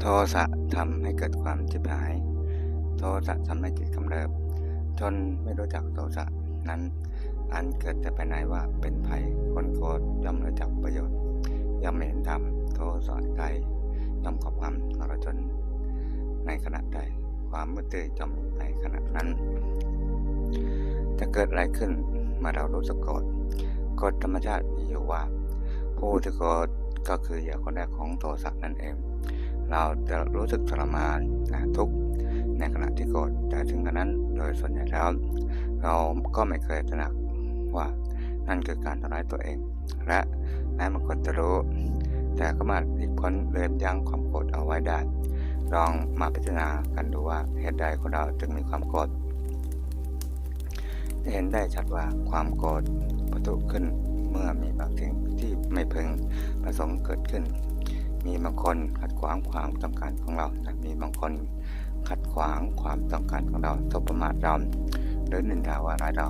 โทสะทำให้เกิดความจิบหาย โทสะทำให้จิตกำเริบ จนไม่รู้จักโทสะนั้น อันเกิดแต่ภายในว่าเป็นภัยคนโกรธย่อมรู้จักประโยชน์ ย่อมเห็นธรรมโทสะใดย่อมขอบความนรชนในขณะใดความมืดตื้อจอมในขณะนั้น จะเกิดอะไรขึ้นเมื่อเรารู้สึกโกรธกฎธรรมชาติมีอยู่ว่า ผู้ที่โกรธก็คือเหยื่อคนแรกของโทสะนั่นเอง เราจะรู้สึกทรมานนะทุกในขณะที่โกรธแต่ถึงกระนั้นโดยส่วนใหญ่แล้ว เราก็ไม่เคยตระหนักว่านั่นคือการทำร้ายตัวเอง และแม้บางคนจะรู้ แต่ก็มาอีกพ้นเลืมยั้งความโกรธเอาไว้ได้ลองมาพิจารณากันดูว่าเหตุใดคนเราจึงมีความโกรธจะเห็นได้ชัดว่าความโกรธประทุขึ้นเมื่อมีบางสิ่งที่ไม่พึงประสงค์เกิดขึ้น มีบางคนขัดขวางความต้องการของเรานะมีบางคนขัดขวางความต้องการของเราทบประมาทเราหรือนินทาว่าร้ายเรา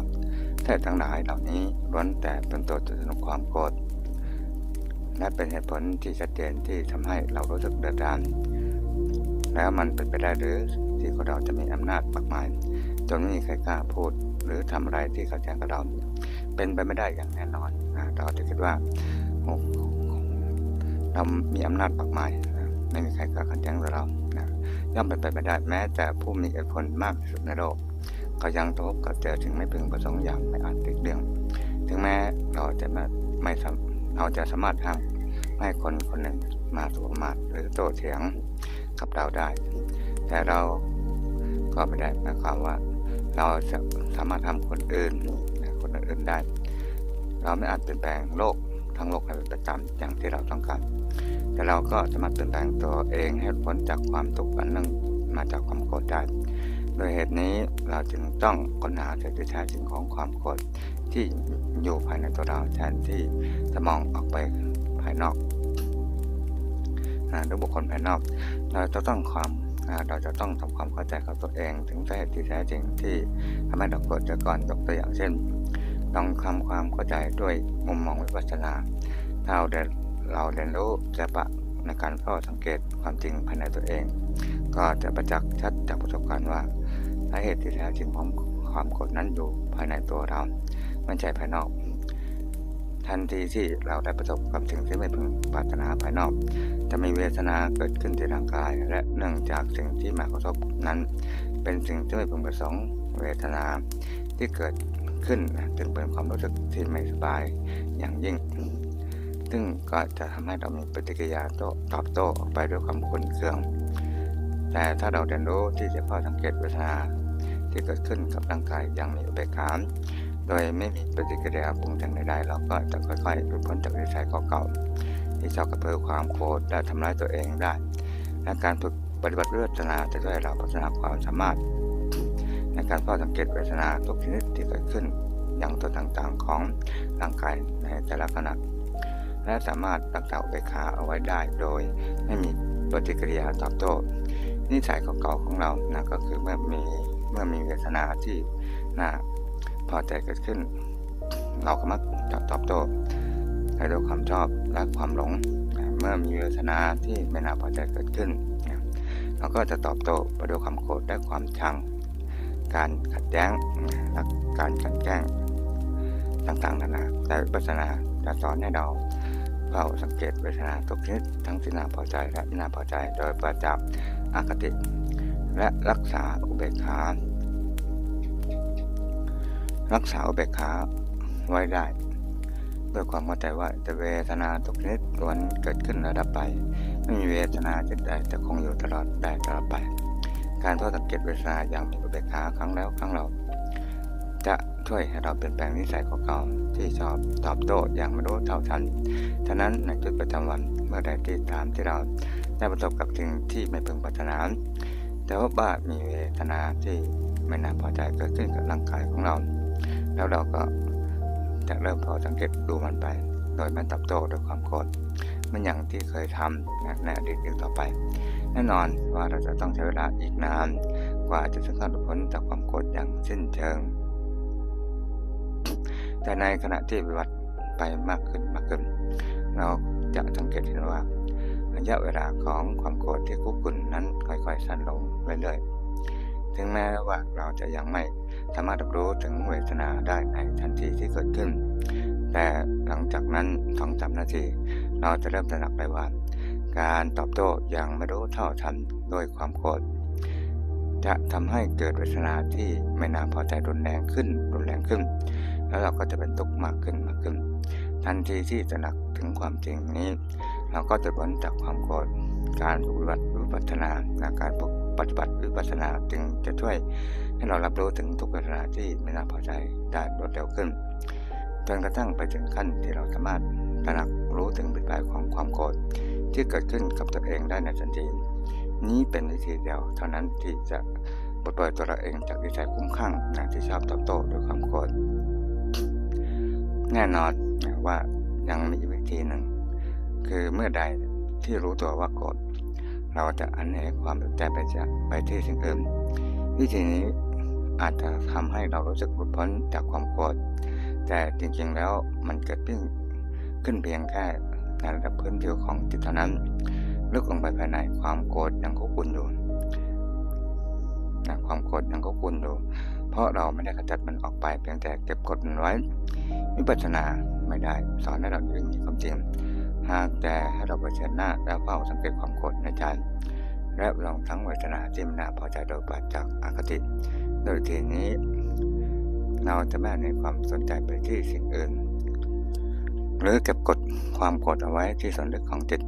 แต่ทั้งหลายเหล่านี้ล้วนแต่เป็นตัวจุดของความโกรธและเป็นเหตุผลที่ชัดเจนที่ทำให้เรารู้สึกเดือดร้อนแล้วมันเป็นไปได้หรือที่คนเราจะมีอำนาจมากมายจนไม่มีใครกล้าพูด หรือทำอะไรที่ขัดแย้งกับเรา เป็นไปไม่ได้อย่างแน่นอนนะเราจะคิดว่าโอ้ เรามีอำนาจมากมายไม่มีใครกล้าขัดแย้งเรานะย่อมเป็นไปไม่ได้แม้แต่ผู้มีอิทธิพลมากที่สุดในโลกก็ยังทบกับเจอถึงไม่พึงประสงค์อย่างไม่อาจติดเรื่องถึงแม้เราจะไม่ไม่เราจะสามารถห้ามให้คนคนหนึ่งมาสวมมาหรือโต้เถียงกับเราได้ แต่เราก็ไม่ได้หมายความว่า เราจะสามารถทำคนอื่นคนอื่นได้ เราไม่อาจเปลี่ยนแปลงโลกทั้งโลกให้เป็นประจำอย่างที่เราต้องการ แต่เราก็สามารถเปลี่ยนแปลงตัวเองให้พ้นจากความทุกข์อันเนื่องมาจากความโกรธได้โดยเหตุนี้เราจึงต้องค้นหาสาเหตุแท้จริงของความโกรธที่อยู่ภายในตัวเราแทนที่จะมองออกไปภายนอกหรือบุคคลภายนอก เราจะต้องความเราจะต้องทำความเข้าใจกับตัวเอง ถึงสาเหตุที่แท้จริงที่ทำให้เราโกรธก่อนยกตัวอย่างเช่นต้องทำความเข้าใจด้วยมุมมองวิปัสสนาถ้าเรา เราเรียนรู้จะปะในการเฝ้าสังเกตความจริงภายในตัวเอง ก็จะประจักษ์ชัดจากประสบการณ์ว่าสาเหตุที่แท้จริงของความโกรธนั้นอยู่ภายในตัวเราไม่ใช่ภายนอก ทันทีที่เราได้ประสบกับสิ่งที่ไม่พึงปรารถนาภายนอก จะมีเวทนาเกิดขึ้นที่ร่างกาย และเนื่องจากสิ่งที่มากระทบนั้น เป็นสิ่งที่ไม่พึงประสงค์เวทนาที่เกิดขึ้นจึงเป็นความรู้สึกที่ไม่สบายอย่างยิ่ง ซึ่งก็จะทำให้เรามีปฏิกิริยาโต้ตอบโต้ออกไปด้วยความขุ่นเคือง แต่ถ้าเราเรียนรู้ที่จะพอสังเกตเวทนาที่เกิดขึ้นกับร่างกายอย่างมีอุเบกขาโดยไม่มีปฏิกิริยาปรุงแต่งใดๆเราก็จะค่อยๆหลุดพ้นจากนิสัยเก่าๆที่ชอบกระเพื่อความโกรธและทำร้ายตัวเองได้และการฝึกปฏิบัติเวทนาจะช่วยเราพัฒนาความสามารถ ในการเฝ้าสังเกตเวทนาทุกชนิดที่เกิดขึ้นอย่างตัวต่างๆของร่างกายในแต่ละขณะ และสามารถรักษาอุเบกขาเอาไว้ได้โดย ไม่มีปฏิกิริยาตอบโต้นิสัยเก่าๆของเรานะก็คือเมื่อมีเมื่อมีเวทนาที่น่าพอใจเกิดขึ้น เราก็มักจะตอบโต้ให้ด้วยความชอบและความหลง เมื่อมีเวทนาที่ไม่น่าพอใจเกิดขึ้น เราก็จะตอบโต้ไปด้วยความโกรธและความชัง การขัดแย้งและการกันแกล้งต่างๆนานาแต่วิปัสนาจะสอนให้เรา เฝ้าสังเกตเวทนาทุกชนิดทั้งที่น่าพอใจและไม่น่าพอใจโดยประจับอคติ และรักษาอุเบกขารักษาอุเบกขาไว้ได้ด้วยความเข้าใจว่าจะเวทนาทุกชนิดล้วนเกิดขึ้นระดับไป ไม่มีเวทนาจะได้จะคงอยู่ตลอดได้ตลอดไป การเฝ้าสังเกตเวทนาอย่างมีอุเบกขาครั้งแล้วครั้งเราจะ ช่วยให้เราเปลี่ยนแปลงนิสัยเก่าๆที่ชอบตอบโต้อย่างไม่รู้เท่าทันฉะนั้นในจุดประจำวันเมื่อใดที่ตามที่เราได้ประสบกับสิ่งที่ไม่พึงปรารถนา แต่ว่าบ้ามีเวทนาที่ไม่น่าพอใจเกิดขึ้นกับร่างกายของเรา แล้วเราก็จะเริ่มพอสังเกตดูมันไป โดยไม่ตอบโต้ด้วยความโกรธมันอย่างที่เคยทำในอดีตอีกต่อไป แน่นอนว่าเราจะต้องใช้เวลาอีกนาน กว่าจะถึงการหลุดพ้นจากความโกรธอย่างสิ้นเชิง แต่ในขณะที่ปฏิบัติไปมากขึ้นมากขึ้น เราจะสังเกตเห็นว่าระยะเวลาของความโกรธที่คุกุ่นนั้นค่อยๆสั้นลงเรื่อยๆ ถึงแม้ว่าเราจะยังไม่สามารถรับรู้ถึงเวทนาได้ในทันทีที่เกิดขึ้น แต่หลังจากนั้นสองสามนาที เราจะเริ่มตระหนักได้ว่า การตอบโต้อย่างไม่รู้เท่าทันด้วยความโกรธจะทำให้เกิดเวทนาที่ไม่น่าพอใจรุนแรงขึ้นรุนแรงขึ้น แล้วเราก็จะเป็นทุกข์มากขึ้นมากขึ้น ทันทีที่ตระหนักถึงความจริงนี้ เราก็จะพ้นจากความโกรธการปฏิบัติวิปัสสนาการปฏิบัติวิปัสสนาจึงจะช่วยให้เรารับรู้ถึงทุกเวทนาที่ไม่น่าพอใจได้รวดเร็วขึ้นจนกระทั่งไปถึงขั้นที่เราสามารถตระหนักรู้ถึงปิดปลายของความโกรธที่เกิดขึ้นกับตัวเองได้ในทันที นี้เป็นวิธีเดียวเท่านั้นที่จะปลดปล่อยตัวเราเองจากวิสัยคุ้มข้างนที่ชอบตอบโต้ด้วยความโกรธ แน่นอนว่ายังมีวิธีหนึ่ง คือเมื่อใดที่รู้ตัวว่าโกรธเราจะอันเหความสนใจไปจากไปที่สิ่งอื่น วิธีนี้อาจจะทำให้เรารู้สึกหลุดพ้นจากความโกรธแต่จริงๆแล้วมันเกิดขึ้นขึ้นเพียงแค่ในระดับพื้นผิวของจิตเท่านั้นลึกลงไปภายในความโกรธยังคุกคุนอยู่ความโกรธยังคุกคุนอยู่ ราะเราไม่ได้ขจัดมันออกไปเพียงแต่เก็บกดมันไว้วิปัสสนาไม่ได้สอนให้เรายืนมีความจริง หากแต่ให้เราเผชิญหน้าแล้วเฝ้าสังเกตความโกรธในใจและลองทั้งเวทนาที่ไม่น่าพอใจโดยปราศจากอคติ โดยทีนี้ เราจะไม่ในความสนใจไปที่สิ่งอื่น หรือเก็บกดความโกรธเอาไว้ที่ส่วนลึกของจิต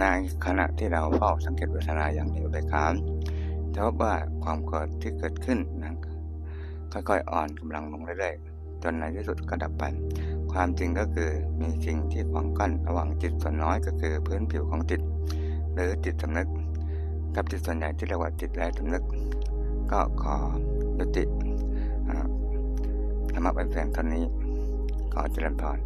ในขณะที่เราเฝ้าสังเกตเวทนาอย่างมีอุเบกขาจะพบว่าความโกรธที่เกิดขึ้นนั้น ค่อยๆอ่อนกำลังลงเรื่อยๆ จนในที่สุดก็ดับไป ความจริงก็คือมีสิ่งที่ขวางกั้นระหว่างจิตส่วนน้อยก็คือพื้นผิวของจิต หรือจิตสำนึก กับจิตส่วนใหญ่ที่เรียกว่าจิตไร้สำนึก ก็ขอยุติธรรมะเป็นเพียงเท่านี้ขอเจริญพร